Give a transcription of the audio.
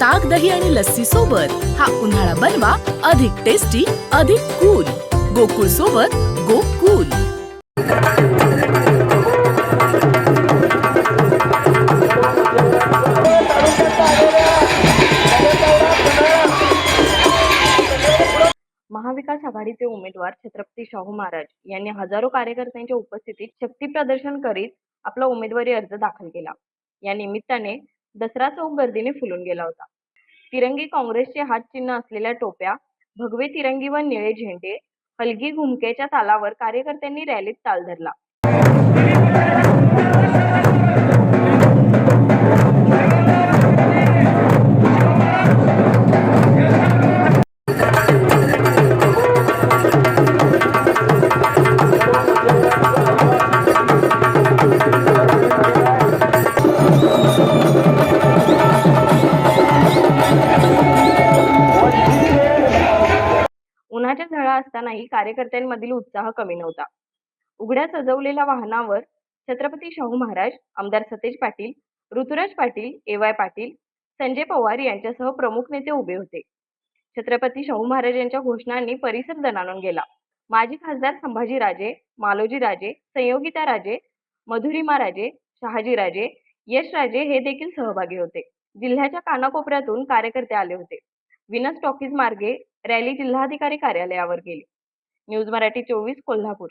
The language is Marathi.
ताक दही आणि लस्सी सोबत हा उन्हाळा बनवा अधिक टेस्टी अधिक कूल गोकुळ सोबत गोकुल. महाविकास आघाडीचे उमेदवार छत्रपती शाहू महाराज यांनी हजारो कार्यकर्त्यांच्या उपस्थितीत शक्ती प्रदर्शन करीत आपला उमेदवारी अर्ज दाखल केला. या निमित्ताने दसरा चौक गर्दीने फुलून गेला होता. तिरंगी काँग्रेसचे हात चिन्ह असलेल्या टोप्या भगवे तिरंगी व निळे झेंडे हलगी घुमकेच्या तालावर कार्यकर्त्यांनी रॅलीत ताल धरला. असतानाही कार्यकर्त्यांमधील उत्साह कमी नव्हता. उघड्या सजवलेल्या वाहनावर छत्रपती शाहू महाराज आमदार सतेज पाटील ऋतुराज पाटील ए वाय पाटील संजय पवार यांच्यासह प्रमुख नेते उभे होते. छत्रपती शाहू महाराज यांच्या घोषणांनी परिसर दणाणून गेला. माजी खासदार संभाजी राजे मालोजी राजे संयोगिता राजे मधुरिमा राजे शहाजी राजे यश राजे हे देखील सहभागी होते. जिल्ह्याच्या कानाकोपऱ्यातून कार्यकर्ते आले होते. विनस टॉकीज मार्गे रॅली जिल्हाधिकारी कार्यालयावर गेली. न्यूज मराठी चोवीस कोल्हापूर.